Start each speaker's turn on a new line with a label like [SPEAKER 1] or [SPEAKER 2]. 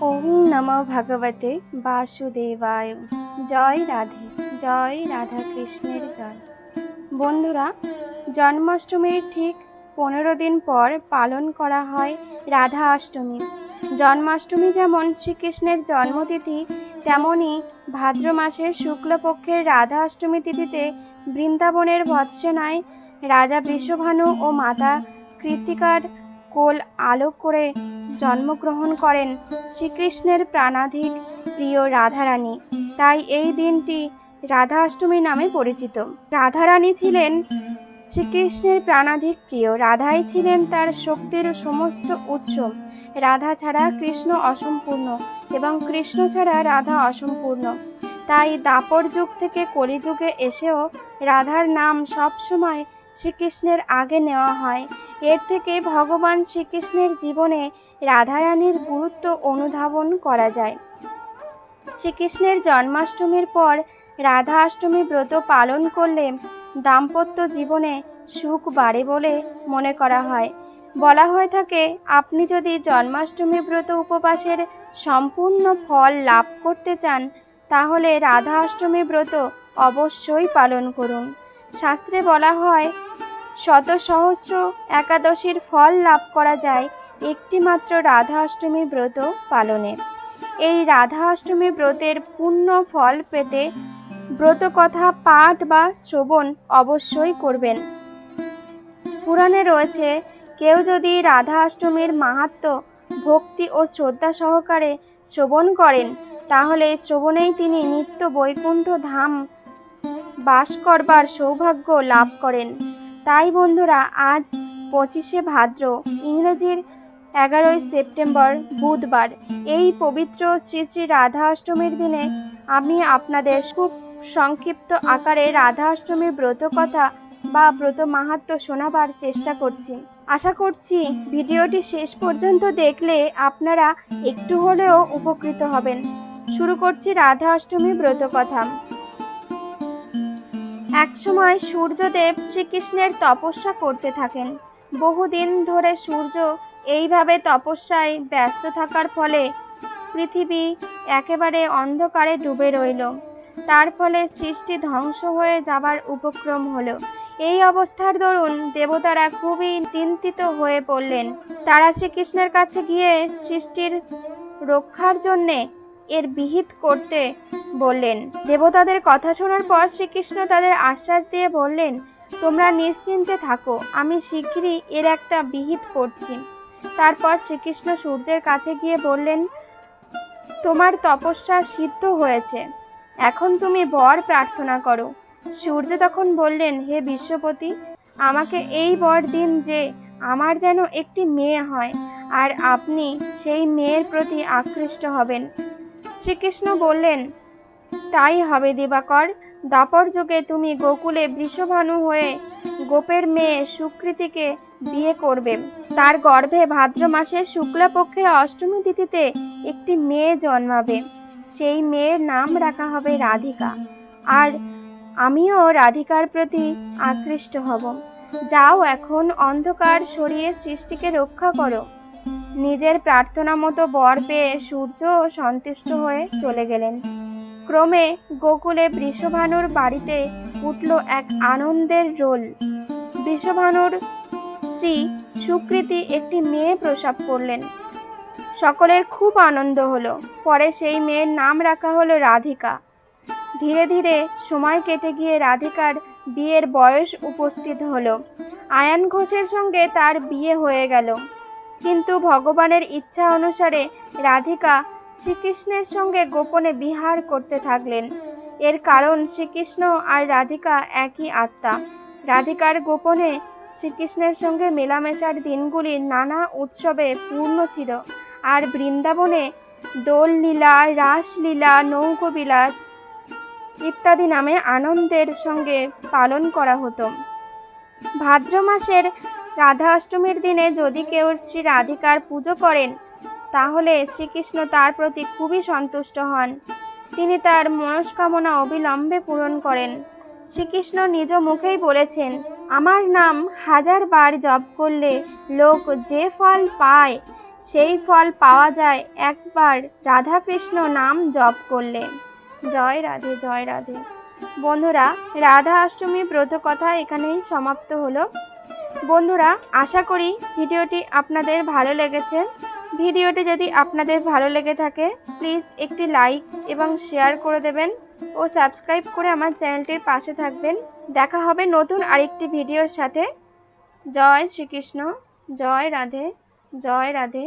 [SPEAKER 1] ওম নম ভগবতে বাসুদেবায়। জয় রাধে, জয় রাধা কৃষ্ণের জয়। বন্ধুরা, জন্মাষ্টমীর ঠিক পনেরো দিন পর পালন করা হয় রাধা অষ্টমী জন্মাষ্টমী যেমন শ্রীকৃষ্ণের জন্মতিথি, তেমনি ভাদ্র মাসের শুক্লপক্ষের রাধা অষ্টমী তিথিতে বৃন্দাবনের বৎসেনায় রাজা বৃষভানু ও মাতা কৃতিকার কোল আলোক করে জন্মগ্রহণ করেন শ্রীকৃষ্ণের প্রাণাধিক প্রিয় রাধারানী। তাই এই দিনটি রাধা অষ্টমী নামে পরিচিত। রাধারানী ছিলেন শ্রীকৃষ্ণের প্রাণাধিক প্রিয়। রাধাই ছিলেন তার শক্তির সমস্ত উৎস। রাধা ছাড়া কৃষ্ণ অসম্পূর্ণ এবং কৃষ্ণ ছাড়া রাধা অসম্পূর্ণ। তাই দাপর যুগ থেকে কলিযুগে এসেও রাধার নাম সবসময় শ্রীকৃষ্ণের আগে নেওয়া হয়। এর থেকে ভগবান শ্রীকৃষ্ণের জীবনে রাধারানীর গুরুত্ব অনুধাবন করা যায়। শ্রীকৃষ্ণের জন্মাষ্টমীর পর রাধা অষ্টমী ব্রত পালন করলে দাম্পত্য জীবনে সুখ বাড়ে বলে মনে করা হয়। বলা হয়ে থাকে, আপনি যদি জন্মাষ্টমী ব্রত উপবাসের সম্পূর্ণ ফল লাভ করতে চান, তাহলে রাধা অষ্টমী ব্রত অবশ্যই পালন করুন। শাস্ত্রে বলা হয় শত সহস্র একাদশীর ফল লাভ করা যায় একটিমাত্র রাধা অষ্টমী ব্রত পালনে। এই রাধা অষ্টমী ব্রতের পূর্ণ ফল পেতে ব্রত কথা পাঠ বা শ্রবণ অবশ্যই করবেন। পুরাণে রয়েছে, কেউ যদি রাধা অষ্টমীর মাহাত্ম, ভক্তি ও শ্রদ্ধা সহকারে শ্রবণ করেন, তাহলে শ্রবণেই তিনি নিত্য বৈকুণ্ঠ ধাম বাস করবার সৌভাগ্য লাভ করেন। তাই বন্ধুরা, আজ পঁচিশে ভাদ্র, ইংরেজির এগারোই সেপ্টেম্বর, বুধবার। এই পবিত্র শ্রী শ্রী রাধা অষ্টমীর দিনে আমি আপনাদের খুব সংক্ষিপ্ত আকারে রাধা অষ্টমীর ব্রত কথা বা ব্রত মাহাত্ম শোনাবার চেষ্টা করছি। আশা করছি ভিডিওটি শেষ পর্যন্ত দেখলে আপনারা একটু হলেও উপকৃত হবেন। শুরু করছি রাধা অষ্টমী ব্রত কথা। একসময় সূর্যদেব শ্রীকৃষ্ণের তপস্যা করতে থাকেন। বহুদিন ধরে সূর্য এইভাবে তপস্যায় ব্যস্ত থাকার ফলে পৃথিবী একেবারে অন্ধকারে ডুবে রইল। তার ফলে সৃষ্টি ধ্বংস হয়ে যাবার উপক্রম হলো। এই অবস্থার দরুন দেবতারা খুবই চিন্তিত হয়ে পড়লেন। তারা শ্রীকৃষ্ণের কাছে গিয়ে সৃষ্টির রক্ষার জন্যে এর বিহিত করতে বললেন। দেবতাদের কথা শোনার পর শ্রীকৃষ্ণ তাদের আশ্বাস দিয়ে বললেন, তোমরা নিশ্চিন্তে থাকো, আমি শীঘ্রই এর একটা বিহিত করছি। তারপর শ্রীকৃষ্ণ সূর্যের কাছে গিয়ে বললেন, তোমার তপস্যা সিদ্ধ হয়েছে, এখন তুমি বর প্রার্থনা করো। সূর্য তখন বললেন, হে বিশ্বপতি, আমাকে এই বর দিন যে আমার যেন একটি মেয়ে হয়, আর আপনি সেই মেয়ের প্রতি আকৃষ্ট হবেন। শ্রীকৃষ্ণ বললেন, তাই হবে দিবাকর। দাপর যুগে তুমি গোকুলে বৃষভানু হয়ে গোপের মেয়ে সুকৃতিকে বিয়ে করবে। তার গর্ভে ভাদ্র মাসের শুক্লাপক্ষের অষ্টমী তিথিতে একটি মেয়ে জন্মাবে। সেই মেয়ের নাম রাখা হবে রাধিকা। আর আমিও রাধিকার প্রতি আকৃষ্ট হব। যাও এখন অন্ধকার সরিয়ে সৃষ্টিকে রক্ষা করো। নিজের প্রার্থনা মতো বর পেয়ে সূর্য সন্তুষ্ট হয়ে চলে গেলেন। ক্রমে গোকুলে বৃষভানুর বাড়িতে উঠল এক আনন্দের রোল। বৃষভানুর স্ত্রী সুকৃতি একটি মেয়ে প্রসব করলেন। সকলের খুব আনন্দ হলো। পরে সেই মেয়ের নাম রাখা হলো রাধিকা। ধীরে ধীরে সময় কেটে গিয়ে রাধিকার বিয়ের বয়স উপস্থিত হলো। আয়ান ঘোষের সঙ্গে তার বিয়ে হয়ে গেল। কিন্তু ভগবানের ইচ্ছা অনুসারে রাধিকা শ্রীকৃষ্ণের সঙ্গে গোপনে বিহার করতে থাকলেন। এর কারণ শ্রীকৃষ্ণ আর রাধিকা একই আত্মা। রাধিকার গোপনে শ্রীকৃষ্ণের সঙ্গে মেলামেশার দিনগুলি নানা উৎসবে পূর্ণ ছিল আর বৃন্দাবনে দোল লীলা রাসলীলা, নৌকবিলাস ইত্যাদি নামে আনন্দের সঙ্গে পালন করা হতো। ভাদ্র মাসের রাধা অষ্টমীর দিনে যদি কেউ শ্রী রাধিকার পুজো করেন, তাহলে শ্রীকৃষ্ণ তার প্রতি খুবই সন্তুষ্ট হন। তিনি তার মনস্কামনা অবিলম্বে পূরণ করেন। শ্রীকৃষ্ণ নিজ মুখেই বলেছেন, আমার নাম হাজার বার জপ করলে লোক যে ফল পায়, সেই ফল পাওয়া যায় একবার রাধাকৃষ্ণ নাম জপ করলে। জয় রাধে জয় রাধে। বন্ধুরা, রাধা অষ্টমীর ব্রত কথা এখানেই সমাপ্ত হলো। বন্ধুরা, আশা করি ভিডিওটি আপনাদের ভালো লেগেছে। ভিডিওটি যদি আপনাদের ভালো লেগে থাকে প্লিজ একটি লাইক এবং শেয়ার করে দেবেন ও সাবস্ক্রাইব করে আমার চ্যানেলটির পাশে থাকবেন। দেখা হবে নতুন আরেকটি ভিডিওর সাথে। জয় শ্রীকৃষ্ণ, জয় রাধে জয় রাধে।